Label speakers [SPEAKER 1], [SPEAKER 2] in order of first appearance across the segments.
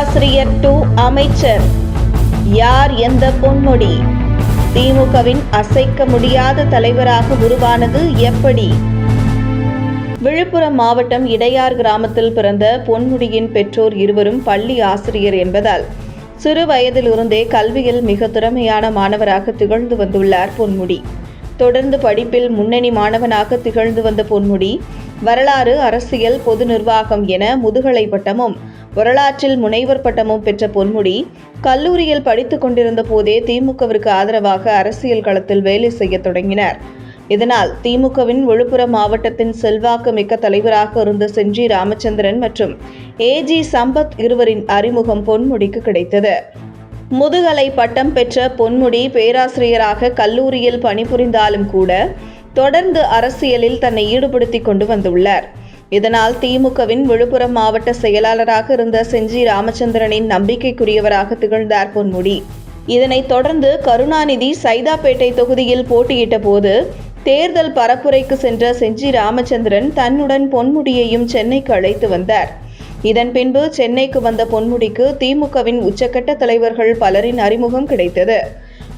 [SPEAKER 1] பேராசிரியர் டு அமைச்சர். யார் எந்த பொன்முடி திமுகவின் அசைக்க முடியாத தலைவராக உருவானது எப்படி? விழுப்புரம் மாவட்டம் இடையார் கிராமத்தில் பிறந்த பொன்முடியின் பெற்றோர் இருவரும் பள்ளி ஆசிரியர் என்பதால் சிறு வயதிலிருந்தே கல்வியில் மிக திறமையான மாணவராக திகழ்ந்து வந்துள்ளார் பொன்முடி. தொடர்ந்து படிப்பில் முன்னணி மாணவனாக திகழ்ந்து வந்த பொன்முடி வரலாறு அரசியல் பொது நிர்வாகம் என முதுகலை பட்டமும் வரலாற்றில் முனைவர் பட்டமும் பெற்ற பொன்முடி கல்லூரியில் படித்துக் கொண்டிருந்த போதே திமுகவிற்கு ஆதரவாக அரசியல் களத்தில் வேலை செய்யத் தொடங்கினார். இதனால் திமுகவின் விழுப்புரம் மாவட்டத்தின் செல்வாக்கு மிக்க தலைவராக இருந்த செஞ்சி ராமச்சந்திரன் மற்றும் ஏஜி சம்பத் இருவரின் அறிமுகம் பொன்முடிக்கு கிடைத்தது. முதுகலை பட்டம் பெற்ற பொன்முடி பேராசிரியராக கல்லூரியில் பணிபுரிந்தாலும் கூட தொடர்ந்து அரசியலில் தன்னை ஈடுபடுத்திக் கொண்டு வந்துள்ளார். இதனால் திமுகவின் விழுப்புரம் மாவட்ட செயலாளராக இருந்த செஞ்சி ராமச்சந்திரனின் நம்பிக்கைக்குரியவராக திகழ்ந்தார் பொன்முடி. இதனைத் தொடர்ந்து கருணாநிதி சைதாப்பேட்டை தொகுதியில் போட்டியிட்ட போது தேர்தல் பரப்புரைக்கு சென்ற செஞ்சி ராமச்சந்திரன் தன்னுடன் பொன்முடியையும் சென்னைக்கு அழைத்து வந்தார். இதன் பின்பு சென்னைக்கு வந்த பொன்முடிக்கு திமுகவின் உச்சக்கட்ட தலைவர்கள் பலரின் அறிமுகம் கிடைத்தது.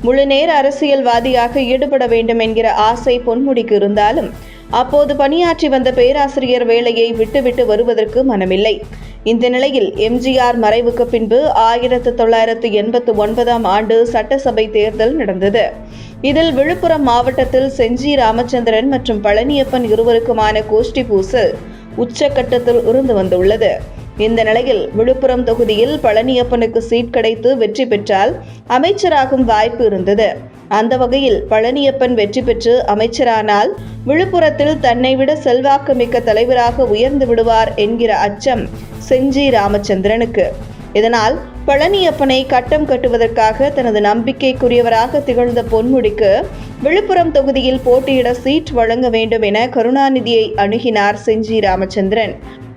[SPEAKER 1] முழுநேர அரசியல்வாதியாக ஈடுபட வேண்டும் என்கிற ஆசை பொன்முடிக்கு இருந்தாலும் அப்போது பணியாற்றி வந்த பேராசிரியர் வேலையை விட்டுவிட்டு வருவதற்கு மனமில்லை. இந்த நிலையில் எம்ஜிஆர் மறைவுக்கு பின்பு ஆயிரத்து தொள்ளாயிரத்து எண்பத்து ஒன்பதாம் ஆண்டு சட்டசபை தேர்தல் நடந்தது. இதில் விழுப்புரம் மாவட்டத்தில் செஞ்சி ராமச்சந்திரன் மற்றும் பழனியப்பன் இருவருக்குமான கோஷ்டி பூசல் உச்சக்கட்டத்தில் இருந்து வந்துள்ளது. இந்த நிலையில் விழுப்புரம் தொகுதியில் பழனியப்பனுக்கு சீட் கிடைத்து வெற்றி பெற்றால் அமைச்சராகும் வாய்ப்பு இருந்தது. அந்த வகையில் பழனியப்பன் வெற்றி பெற்று அமைச்சரானால் விழுப்புரத்தில் தன்னை விட செல்வாக்கு மிக்க தலைவராக உயர்ந்து விடுவார் என்கிற அச்சம் செஞ்சி ராமச்சந்திரனுக்கு. இதனால் பழனியப்பனை கட்டம் கட்டுவதற்காக தனது நம்பிக்கைக்குரியவராக திகழ்ந்த பொன்முடிக்கு விழுப்புரம் தொகுதியில் போட்டியிட சீட் வழங்க வேண்டும் என கருணாநிதியை அணுகினார் செஞ்சி ராமச்சந்திரன்.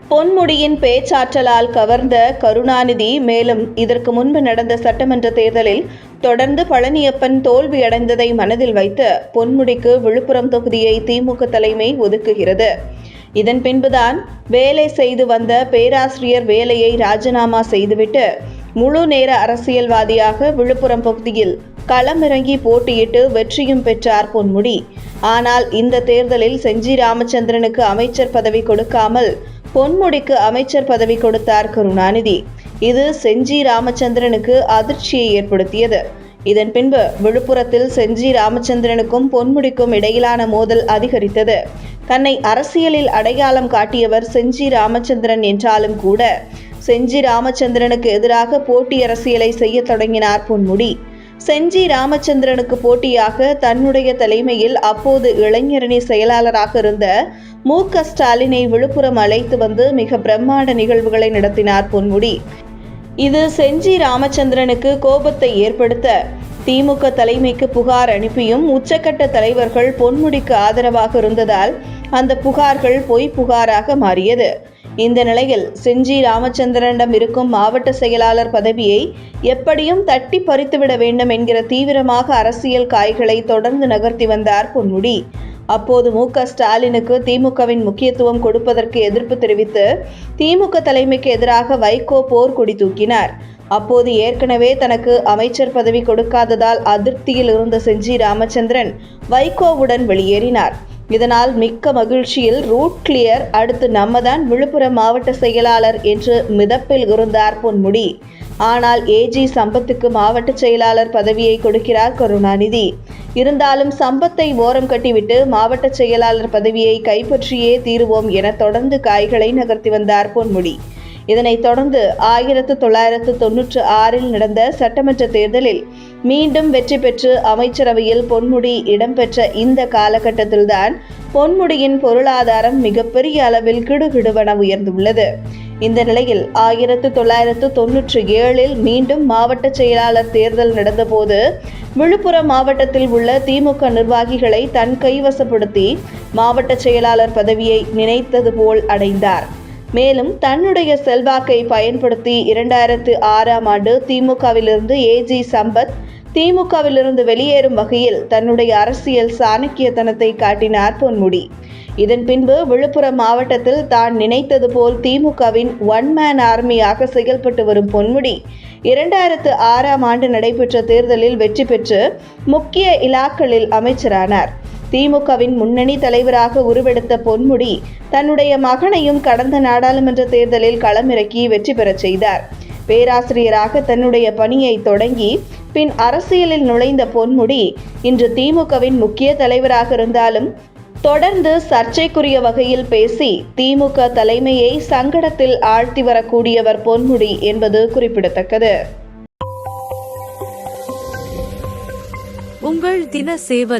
[SPEAKER 1] பொன்முடியின் பேச்சாற்றலால் கவர்ந்த கருணாநிதி மேலும் இதற்கு முன்பு நடந்த சட்டமன்ற தேர்தலில் தொடர்ந்து பழனியப்பன் தோல்வியடைந்ததை மனதில் வைத்து பொன்முடிக்கு விழுப்புரம் தொகுதியை திமுக தலைமை ஒதுக்குகிறது. இதன் பின்புதான் வேலை செய்து வந்த பேராசிரியர் வேலையை ராஜினாமா செய்துவிட்டு முழு நேர அரசியல்வாதியாக விழுப்புரம் பகுதியில் களமிறங்கி போட்டியிட்டு வெற்றியும் பெற்றார் பொன்முடி. ஆனால் இந்த தேர்தலில் செஞ்சி ராமச்சந்திரனுக்கு அமைச்சர் பதவி கொடுக்காமல் பொன்முடிக்கு அமைச்சர் பதவி கொடுத்தார் கருணாநிதி. இது செஞ்சி ராமச்சந்திரனுக்கு அதிர்ச்சியை ஏற்படுத்தியது. இதன் பின்பு விழுப்புரத்தில் செஞ்சி ராமச்சந்திரனுக்கும் பொன்முடிக்கும் இடையிலான மோதல் அதிகரித்தது. தன்னை அரசியலில் அடையாளம் காட்டியவர் செஞ்சி ராமச்சந்திரன் என்றாலும் கூட செஞ்சி ராமச்சந்திரனுக்கு எதிராக போட்டி அரசியலை செய்ய தொடங்கினார் பொன்முடி. செஞ்சி ராமச்சந்திரனுக்கு போட்டியாக தன்னுடைய தலைமையில் அப்போது இளைஞரணி செயலாளராக இருந்த மு க ஸ்டாலினை விழுப்புரம் அழைத்து வந்து மிக பிரம்மாண்ட நிகழ்வுகளை நடத்தினார் பொன்முடி. இது செஞ்சி ராமச்சந்திரனுக்கு கோபத்தை ஏற்படுத்த திமுக தலைமைக்கு புகார் அனுப்பியும் உச்சக்கட்ட தலைவர்கள் பொன்முடிக்கு ஆதரவாக இருந்ததால் அந்த புகார்கள் பொய் புகாராக மாறியது. இந்த நிலையில் செஞ்சி ராமச்சந்திரனிடம் இருக்கும் மாவட்ட செயலாளர் பதவியை எப்படியும் தட்டி பறித்துவிட வேண்டும் என்கிற தீவிரமாக அரசியல் காய்களை தொடர்ந்து நகர்த்தி வந்தார் பொன்முடி. அப்போது மு. க. ஸ்டாலினுக்கு திமுகவின் முக்கியத்துவம் கொடுப்பதற்கு எதிர்ப்பு தெரிவித்து திமுக தலைமைக்கு எதிராக வைகோ போர்க்கொடி தூக்கினார். அப்போது ஏற்கனவே தனக்கு அமைச்சர் பதவி கொடுக்காததால் அதிருப்தியில் இருந்த செஞ்சி ராமச்சந்திரன் வைகோவுடன் வெளியேறினார். இதனால் மிக்க மகிழ்ச்சியில் ரூட் கிளியர். அடுத்து நம்மதான் விழுப்புரம் மாவட்ட செயலாளர் என்று மிதப்பில் இருந்தார் பொன்முடி. ஆனால் ஏஜி சம்பத்துக்கு மாவட்ட செயலாளர் பதவியை கொடுக்கிறார் கருணாநிதி. இருந்தாலும் சம்பத்தை ஓரம் கட்டிவிட்டு மாவட்ட செயலாளர் பதவியை கைப்பற்றியே தீருவோம் என தொடர்ந்து காய்களை நகர்த்தி வந்தார் பொன்முடி. இதனைத் தொடர்ந்து ஆயிரத்து தொள்ளாயிரத்து தொன்னூற்று ஆறில் நடந்த சட்டமன்ற தேர்தலில் மீண்டும் வெற்றி பெற்று அமைச்சரவையில் பொன்முடி இடம்பெற்ற இந்த காலகட்டத்தில்தான் பொன்முடியின் பொருளாதாரம் மிகப்பெரிய அளவில் கிடுகிடுவென உயர்ந்துள்ளது. இந்த நிலையில் ஆயிரத்து தொள்ளாயிரத்து தொன்னூற்றி ஏழில் மீண்டும் மாவட்ட செயலாளர் தேர்தல் நடந்தபோது விழுப்புரம் மாவட்டத்தில் உள்ள திமுக நிர்வாகிகளை தன் கைவசப்படுத்தி மாவட்ட செயலாளர் பதவியை நினைத்தது போல் அடைந்தார். மேலும் தன்னுடைய செல்வாக்கை பயன்படுத்தி இரண்டாயிரத்து ஆறாம் ஆண்டு திமுகவிலிருந்து ஏஜி சம்பத் திமுகவிலிருந்து வெளியேறும் வகையில் தன்னுடைய அரசியல் சாணக்கியத்தனத்தை காட்டினார் பொன்முடி. இதன் பின்பு விழுப்புரம் மாவட்டத்தில் தான் நினைத்தது போல் திமுகவின் ஒன் மேன் ஆர்மியாக செயல்பட்டு வரும் பொன்முடி இரண்டாயிரத்து ஆறாம் ஆண்டு நடைபெற்ற தேர்தலில் வெற்றி பெற்று முக்கிய இலாக்களில் அமைச்சரானார். திமுகவின் முன்னணி தலைவராக உருவெடுத்த பொன்முடி தன்னுடைய மகனையும் கடந்த நாடாளுமன்ற தேர்தலில் களமிறக்கி வெற்றி பெறச் செய்தார். பேராசிரியராக தன்னுடைய பணியை தொடங்கி பின் அரசியலில் நுழைந்த பொன்முடி இன்று திமுகவின் முக்கிய தலைவராக இருந்தாலும் தொடர்ந்து சர்ச்சைக்குரிய வகையில் பேசி திமுக தலைமையை சங்கடத்தில் ஆழ்த்தி வரக்கூடியவர் பொன்முடி என்பது குறிப்பிடத்தக்கது.
[SPEAKER 2] உங்கள் தின சேவல்